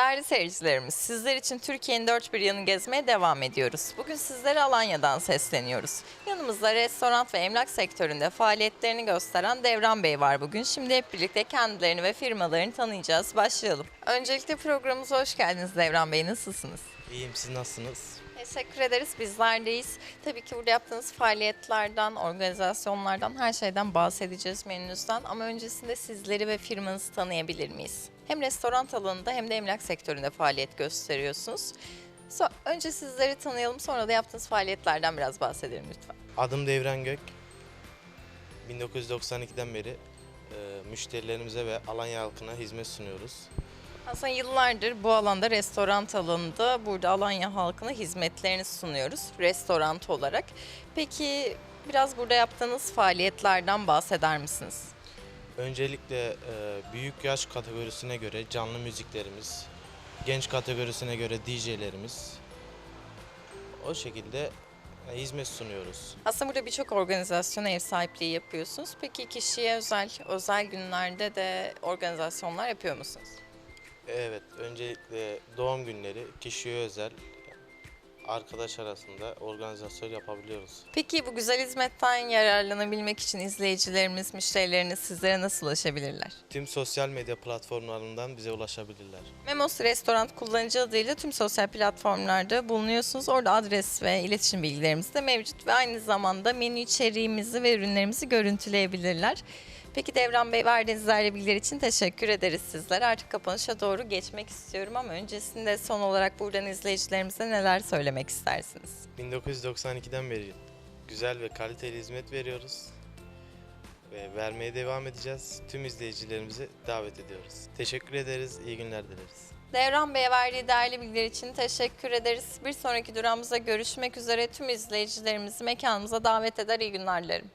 Değerli seyircilerimiz, sizler için Türkiye'nin dört bir yanını gezmeye devam ediyoruz. Bugün sizlere Alanya'dan sesleniyoruz. Yanımızda restoran ve emlak sektöründe faaliyetlerini gösteren Devran Bey var bugün. Şimdi hep birlikte kendilerini ve firmalarını tanıyacağız. Başlayalım. Öncelikle programımıza hoş geldiniz Devran Bey. Nasılsınız? İyiyim siz nasılsınız? Teşekkür ederiz. Bizlerdeyiz. Tabii ki burada yaptığınız faaliyetlerden, organizasyonlardan, her şeyden bahsedeceğiz menünüzden. Ama öncesinde sizleri ve firmanızı tanıyabilir miyiz? Hem restoran alanında hem de emlak sektöründe faaliyet gösteriyorsunuz. So- önce sizleri tanıyalım, sonra da yaptığınız faaliyetlerden biraz bahsedelim lütfen. Adım Devran Gök. 1992'den beri e, müşterilerimize ve Alanya halkına hizmet sunuyoruz. Aslında yıllardır bu alanda restoran alanında burada Alanya halkına hizmetlerini sunuyoruz restoran olarak. Peki biraz burada yaptığınız faaliyetlerden bahseder misiniz? Öncelikle e, büyük yaş kategorisine göre canlı müziklerimiz, genç kategorisine göre DJ'lerimiz o şekilde e, hizmet sunuyoruz. Aslında burada birçok organizasyona ev sahipliği yapıyorsunuz. Peki kişiye özel, özel günlerde de organizasyonlar yapıyor musunuz? Evet, öncelikle doğum günleri kişiye özel arkadaş arasında organizasyon yapabiliyoruz. Peki bu güzel hizmetten yararlanabilmek için izleyicilerimiz, müşterileriniz sizlere nasıl ulaşabilirler? Tüm sosyal medya platformlarından bize ulaşabilirler. Memos Restoran kullanıcı adıyla tüm sosyal platformlarda bulunuyorsunuz. Orada adres ve iletişim bilgilerimiz de mevcut ve aynı zamanda menü içeriğimizi ve ürünlerimizi görüntüleyebilirler. Peki Devran Bey verdiğiniz değerli bilgiler için teşekkür ederiz sizlere. Artık kapanışa doğru geçmek istiyorum ama öncesinde son olarak buradan izleyicilerimize neler söylemek istersiniz? 1992'den beri güzel ve kaliteli hizmet veriyoruz. Ve vermeye devam edeceğiz. Tüm izleyicilerimizi davet ediyoruz. Teşekkür ederiz, iyi günler dileriz. Devran Bey'e verdiği değerli bilgiler için teşekkür ederiz. Bir sonraki durağımızda görüşmek üzere tüm izleyicilerimizi mekanımıza davet eder. İyi günler dilerim.